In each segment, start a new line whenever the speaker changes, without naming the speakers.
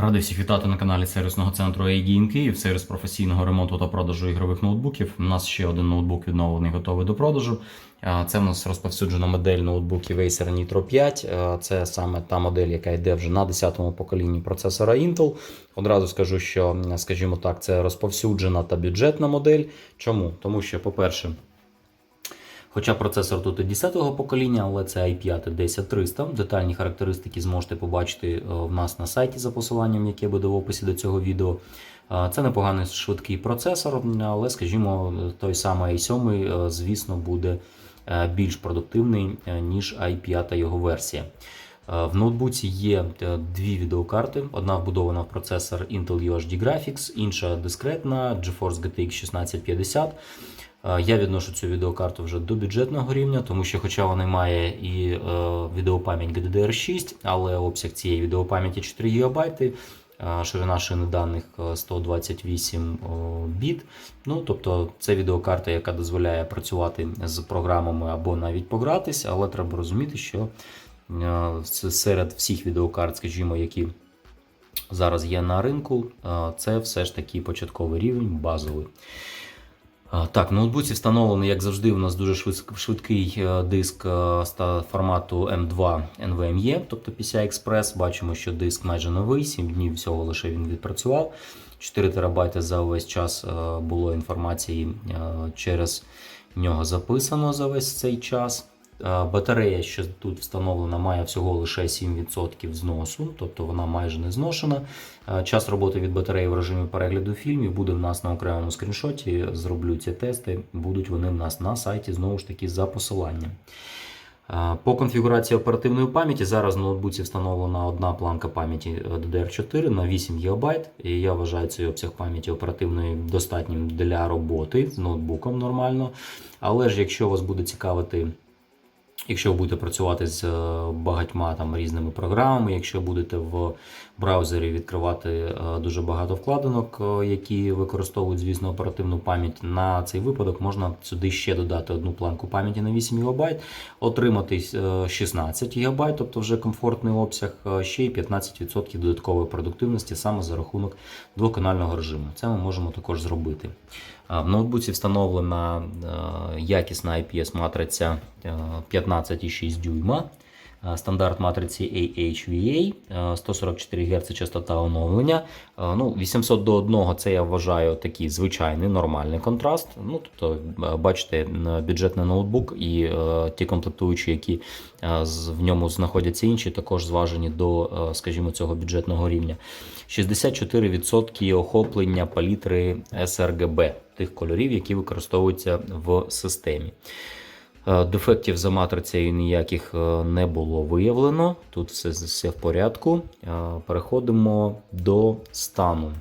Радий всіх вітати на каналі сервісного центру AD Київ, сервіс професійного ремонту та продажу ігрових ноутбуків. У нас ще один ноутбук відновлений, готовий до продажу. Це в нас розповсюджена модель ноутбуків Acer Nitro 5. Це саме та модель, яка йде вже на 10-му поколінні процесора Intel. Одразу скажу, що, скажімо так, це розповсюджена та бюджетна модель. Чому? Тому що, по-перше, Хоча процесор тут і 10-го покоління, але це i5 10300. Детальні характеристики зможете побачити е, в нас на сайті за посиланням, яке буде в описі до цього відео. Е, Це непоганий швидкий процесор, але, скажімо, той самий i7, е, звісно, буде більш продуктивний, ніж i5 його версія. В ноутбуці є дві відеокарти. Одна вбудована в процесор Intel UHD Graphics, інша дискретна GeForce GTX 1650. Е, Я відношу цю відеокарту вже до бюджетного рівня, тому що, хоча вона має і е, відеопам'ять GDDR6, але обсяг цієї відеопам'яті 4 ГБ, е, ширина шини даних е, 128 о, біт. Ну, тобто це відеокарта, яка дозволяє працювати з програмами або навіть погратись, але треба розуміти, що серед всіх відеокарт, скажімо, які зараз є на ринку, це все ж таки початковий рівень, базовий. Так, в ноутбуці встановлений, як завжди, у нас дуже швид- швидкий е, диск е, формату M2 NVMe, тобто PCI Express. Бачимо, що диск майже новий, 7 днів всього лише він відпрацював. 4 терабайти за увесь час е, було інформації е, через нього записано за весь цей час. Е, Батарея, що тут встановлена, має всього лише 7% зносу, тобто вона майже не зношена. Е, Час роботи від батареї в режимі перегляду фільмів буде в нас на окремому скріншоті. Зроблю ці тести, будуть вони в нас на сайті знову ж таки за посиланням. Е, По конфігурації оперативної пам'яті зараз в ноутбуці встановлена одна планка пам'яті е, DDR4 на 8 ГБ. І я вважаю цей обсяг пам'яті оперативної достатнім для роботи з ноутбуком нормально. Але ж якщо вас буде цікавити Якщо ви будете працювати з е, багатьма там різними програмами, якщо будете в браузері відкривати е, дуже багато вкладинок, е, які використовують, звісно, оперативну пам'ять, на цей випадок можна сюди ще додати одну планку пам'яті на 8 ГБ, отримати е, 16 ГБ, тобто вже комфортний обсяг, ще й 15% додаткової продуктивності саме за рахунок двоканального режиму. Це ми можемо також зробити. В ноутбуці встановлена якісна IPS-матриця е, 15,6 дюйма. Е, Стандарт матриці AHVA, е, 144 Гц частота оновлення. Е, Ну, 800 до 1 це я вважаю такий звичайний нормальний контраст. Ну, тобто, е, бачите, бюджетний ноутбук і е, ті комплектуючі, які е, в ньому знаходяться інші, також зважені до, е, скажімо, цього бюджетного рівня. 64% охоплення палітри sRGB, тих кольорів, які використовуються в системі. Е, Дефектів за матрицею ніяких е, не було виявлено. Тут все, все в порядку. Е, Переходимо до стану.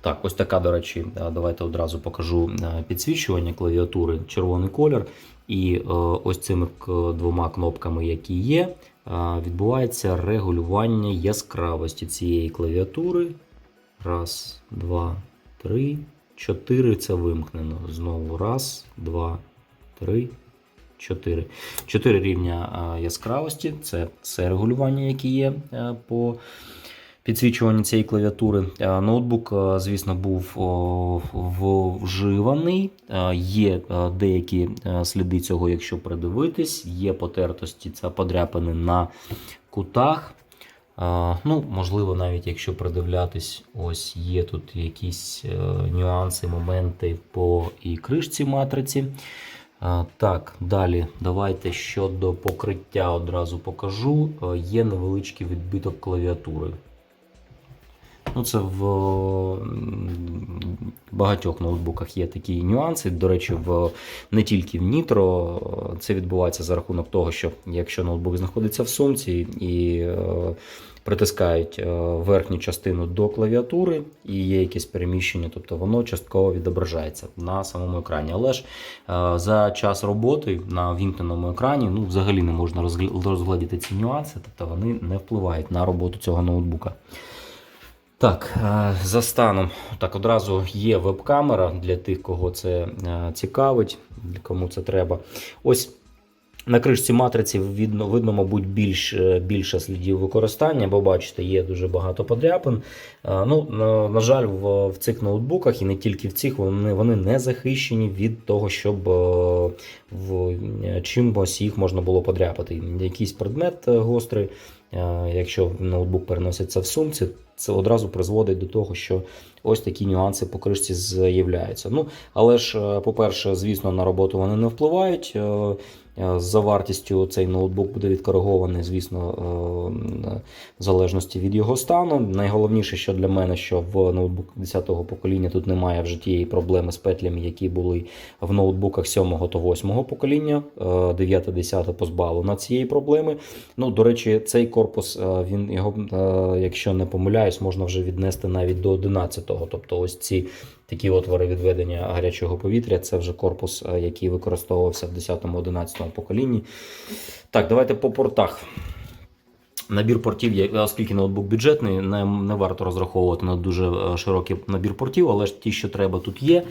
Так, ось така, до речі, давайте одразу покажу підсвічування клавіатури, червоний колір. І ось цими двома кнопками, які є, відбувається регулювання яскравості цієї клавіатури. Раз, два, три, чотири. Це вимкнено. Знову раз, два, три, чотири. Чотири рівня яскравості. Це все регулювання, які є е, по підсвічуванню цієї клавіатури. Е, Ноутбук, е, звісно, був вживаний. Є деякі сліди цього, якщо придивитись, є потертості, це подряпини на кутах. Ну, можливо, навіть якщо придивлятись, ось є тут якісь нюанси, моменти по і кришці матриці. Так, далі давайте щодо покриття одразу покажу. Е, Є невеличкий відбиток клавіатури. Ну, це в багатьох ноутбуках є такі нюанси. До речі, в, не тільки в е, Це відбувається за рахунок того, що якщо ноутбук знаходиться в сумці і е, притискають е, верхню частину до клавіатури і є якесь переміщення, тобто воно частково відображається на самому екрані. Але ж е, за час роботи на вімкненому екрані ну, взагалі не можна розгл- розгледіти ці нюанси, тобто вони не впливають на роботу цього ноутбука. Так, е, за станом, так одразу є веб-камера для тих, кого це е, цікавить, кому це треба. Ось
На кришці матриці видно, видно мабуть, більш, е, більше слідів використання, бо бачите, є дуже багато подряпин. Ну, на, жаль, в, в цих ноутбуках і не тільки в цих, вони, вони не захищені від того, щоб в чимось їх можна було подряпати. Якийсь предмет е, гострий, е, якщо ноутбук переноситься в сумці, це одразу призводить до того, що ось такі нюанси по кришці з'являються. Ну, але ж, е, по-перше, звісно, на роботу вони не впливають. Е, е, За вартістю цей ноутбук буде відкоригований, звісно, е, в залежності від його стану. Найголовніше, що для мене, що в ноутбук 10-го покоління тут немає вже тієї проблеми з петлями, які були в ноутбуках 7-го та 8-го покоління. 9-10 позбавлена цієї проблеми. Ну, до речі, цей корпус, е, він його, е, якщо не помиляюсь, можна вже віднести навіть до 11-го. Тобто, ось ці такі отвори відведення гарячого повітря. Це вже корпус, е, який використовувався в 10-11 поколінні. Так, давайте по портах. Набір портів, оскільки ноутбук бюджетний, не, не варто розраховувати на дуже е, широкий набір портів, але ж ті, що треба, тут є.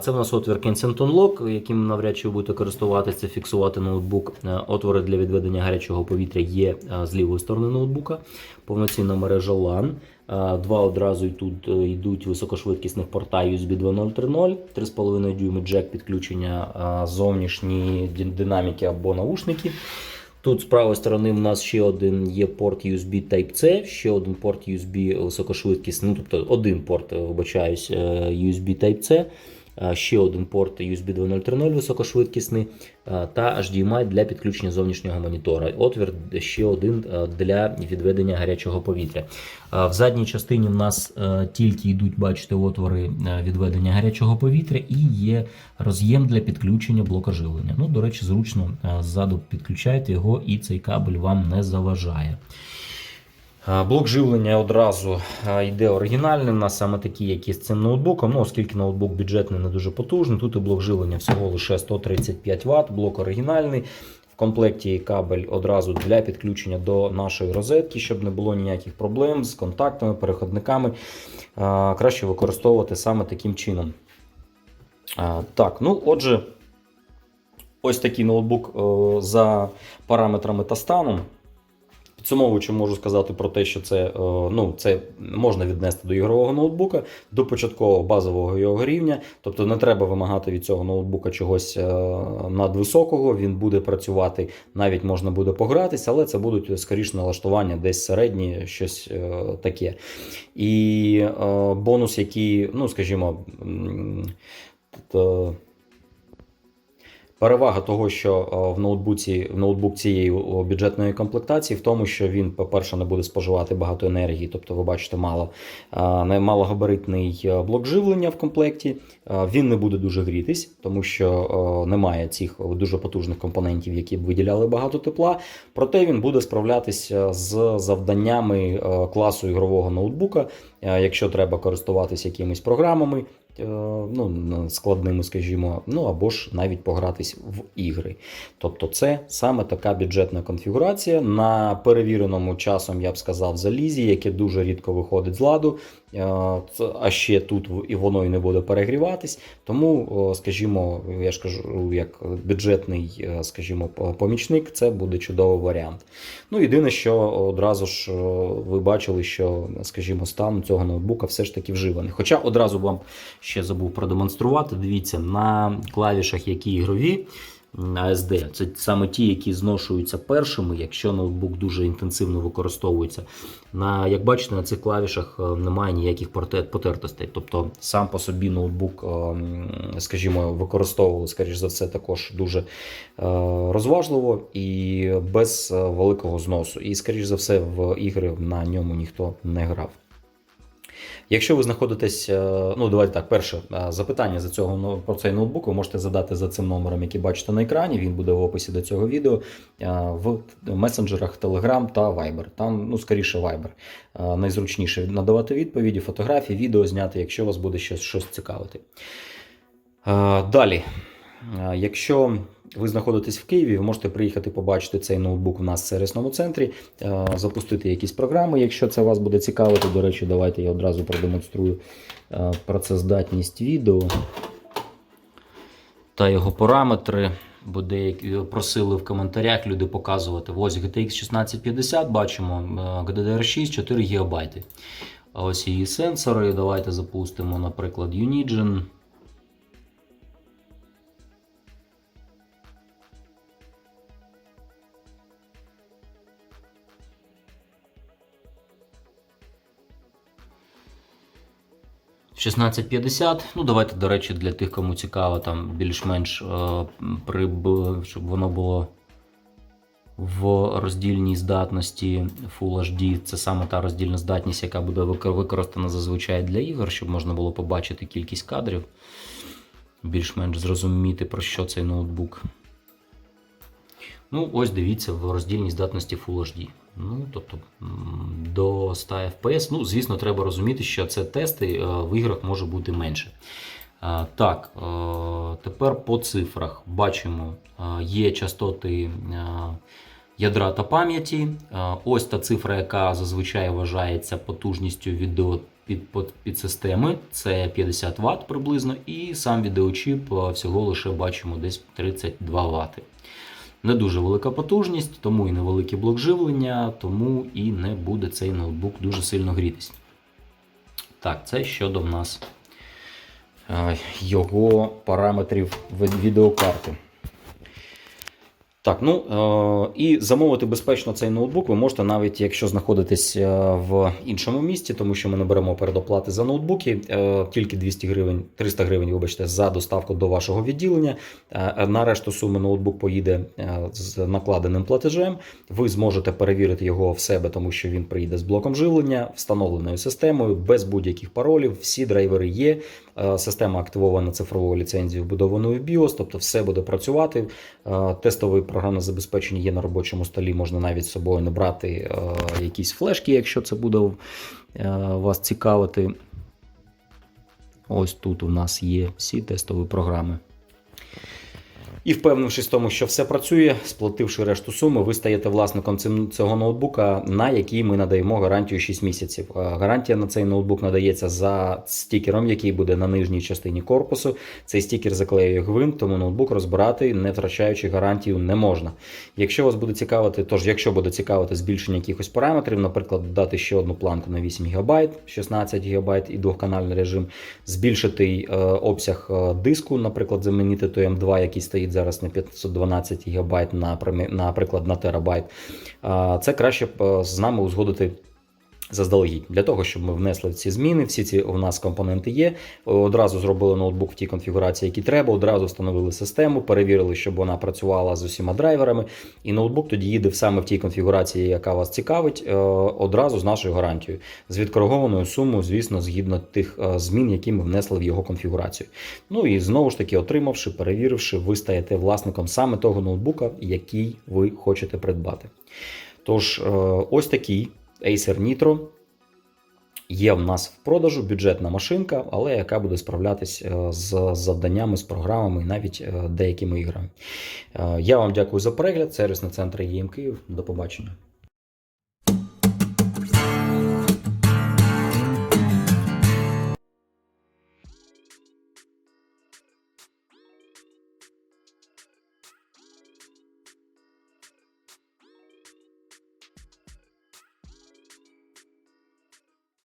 Це в нас отвір Kensington Lock, яким навряд чи ви будете користуватися, фіксувати ноутбук. Е, Отвори для відведення гарячого повітря є е, з лівої сторони ноутбука. Повноцінна мережа LAN. Два одразу тут йдуть високошвидкісних порта USB 2.0.3.0, 3,5 дюйми джек підключення зовнішні динаміки або наушники. Тут з правої сторони в нас ще один є порт USB Type-C, ще один порт USB високошвидкісний, ну тобто один порт, е, вибачаюсь, е, USB Type-C, ще один порт USB 2.0.3.0 високошвидкісний е, та HDMI для підключення зовнішнього монітора. Отвір ще один е, для відведення гарячого повітря. Е, В задній частині в нас е, тільки йдуть, бачите, отвори е, відведення гарячого повітря і є роз'єм для підключення блока живлення. Ну, до речі, зручно е, ззаду підключаєте його, і цей кабель вам не заважає. Блок живлення одразу йде оригінальний. У нас саме такий, як з цим ноутбуком. Ну, оскільки ноутбук бюджетний, не дуже потужний. Тут і блок живлення всього лише 135 Вт, блок оригінальний. В комплекті кабель одразу для підключення до нашої розетки, щоб не було ніяких проблем з контактами, переходниками. Краще використовувати саме таким чином. Так, ну отже, ось такий ноутбук е, за параметрами та станом. Підсумовуючи, можу сказати про те, що це, е, ну, це можна віднести до ігрового ноутбука, до початкового базового його рівня. Тобто не треба вимагати від цього ноутбука чогось е, надвисокого. Він буде працювати, навіть можна буде погратися, але це будуть скоріше налаштування десь середні, щось е, таке. І е, бонус, який, ну скажімо, м, т- Перевага того, що е, в ноутбуці в ноутбук цієї бюджетної комплектації в тому, що він, по-перше, не буде споживати багато енергії, тобто, ви бачите, мало е, малогабаритний е, блок живлення в комплекті. Він не буде дуже грітись, тому що немає цих дуже потужних компонентів, які б виділяли багато тепла. Проте він буде справлятися з завданнями класу ігрового ноутбука, якщо треба користуватися якимись програмами ну, складними, скажімо, ну або ж навіть погратись в ігри. Тобто, це саме така бюджетна конфігурація на перевіреному часом, я б сказав, залізі, яке дуже рідко виходить з ладу. А ще тут і воно і не буде перегріватись. Тому, скажімо, я ж кажу, як бюджетний, е, скажімо, помічник, це буде чудовий варіант. Ну, єдине, що одразу ж ви бачили, що, скажімо, стан цього ноутбука все ж таки вживаний. Хоча одразу вам ще забув продемонструвати. Дивіться, на клавішах, які ігрові. ASD. Це саме ті, які зношуються першими, якщо ноутбук дуже інтенсивно використовується. На, як бачите, на цих клавішах е, немає ніяких потертостей. Тобто сам по собі ноутбук, е, скажімо, використовували, скоріш за все, також дуже е, розважливо і без великого зносу. І, скоріш за все, в ігри на ньому ніхто не грав. Якщо ви знаходитесь, е, ну давайте так, перше е, запитання за цього ну, про цей ноутбук, ви можете задати за цим номером, який бачите на екрані. Він буде в описі до цього відео е, в месенджерах Telegram та Viber. Там, ну, скоріше, Viber. Найзручніше надавати відповіді, фотографії, відео зняти, якщо вас буде щось, щось цікавити. Далі, якщо ви знаходитесь в Києві, ви можете приїхати побачити цей ноутбук у нас в сервісному центрі, е, запустити якісь програми, якщо це вас буде цікавити. До речі, давайте я одразу продемонструю е, працездатність відео та його параметри. бо деякі просили в коментарях люди показувати. Ось GTX 1650, бачимо е, GDDR6 4 ГБ. Ось її сенсори. Давайте запустимо, наприклад, Unigen. 1650. Ну, давайте, до речі, для тих, кому цікаво, там більш-менш е, приб- щоб воно було в роздільній здатності Full HD. Це саме та роздільна здатність, яка буде використана зазвичай для ігор, щоб можна було побачити кількість кадрів, більш-менш зрозуміти, про що цей ноутбук. Ну, ось дивіться в роздільній здатності Full HD. Ну, тобто до 100 FPS. Ну, звісно, треба розуміти, що це тести е, в іграх може бути менше. Е, Так, е, тепер по цифрах бачимо, є частоти ядра та пам'яті. Ось та цифра, яка зазвичай вважається потужністю відео під, під, під системи, це 50 Вт приблизно, і сам відеочіп всього лише бачимо десь 32 Вт. Не дуже велика потужність, тому і невеликий блок живлення, тому і не буде цей ноутбук дуже сильно грітись. Так, це щодо в нас е, його параметрів від- відеокарти. Так, ну е, і замовити безпечно цей ноутбук ви можете навіть якщо знаходитесь е, в іншому місті, тому що ми не беремо передоплати за ноутбуки, е, тільки 200 гривень, 300 гривень, вибачте, за доставку до вашого відділення. На решту суми ноутбук поїде з накладеним платежем. Ви зможете перевірити його в себе, тому що він приїде з блоком живлення, встановленою системою, без будь-яких паролів. Всі драйвери є. Е, Система активована цифровою ліцензією, вбудованою в BIOS, тобто все буде працювати. Е, Тестове програмне забезпечення є на робочому столі, можна навіть з собою не брати е, якісь флешки, якщо це буде вас цікавити. Ось тут у нас є всі тестові програми. І впевнившись в тому, що все працює, сплативши решту суми, ви стаєте власником цього ноутбука, на який ми надаємо гарантію 6 місяців. Гарантія на цей ноутбук надається за стікером, який буде на нижній частині корпусу. Цей стікер заклеює гвинт, тому ноутбук розбирати, не втрачаючи гарантію, не можна. Якщо вас буде цікавити, тож якщо буде цікавити збільшення якихось параметрів, наприклад, додати ще одну планку на 8 ГБ, 16 ГБ і двохканальний режим, збільшити е, обсяг е, диску, наприклад, замінити той М2, який стоїть зараз на 512 ГБ, на, наприклад, на терабайт, це краще е, з нами узгодити. Заздалегідь для того, щоб ми внесли ці зміни, всі ці у нас компоненти є. Одразу зробили ноутбук в тій конфігурації, які треба. Одразу встановили систему, перевірили, щоб вона працювала з усіма драйверами. І ноутбук тоді їде саме в тій конфігурації, яка вас цікавить, е, одразу з нашою гарантією, з відкоригованою сумою, звісно, згідно тих е, змін, які ми внесли в його конфігурацію. Ну і знову ж таки, отримавши, перевіривши, ви стаєте власником саме того ноутбука, який ви хочете придбати. Тож, е, ось такий Acer Nitro. Є в нас в продажу бюджетна машинка, але яка буде справлятись е, з завданнями, з програмами і навіть е, деякими іграми. Е, Я вам дякую за перегляд. Сервісний центр ЄМ Київ. До побачення.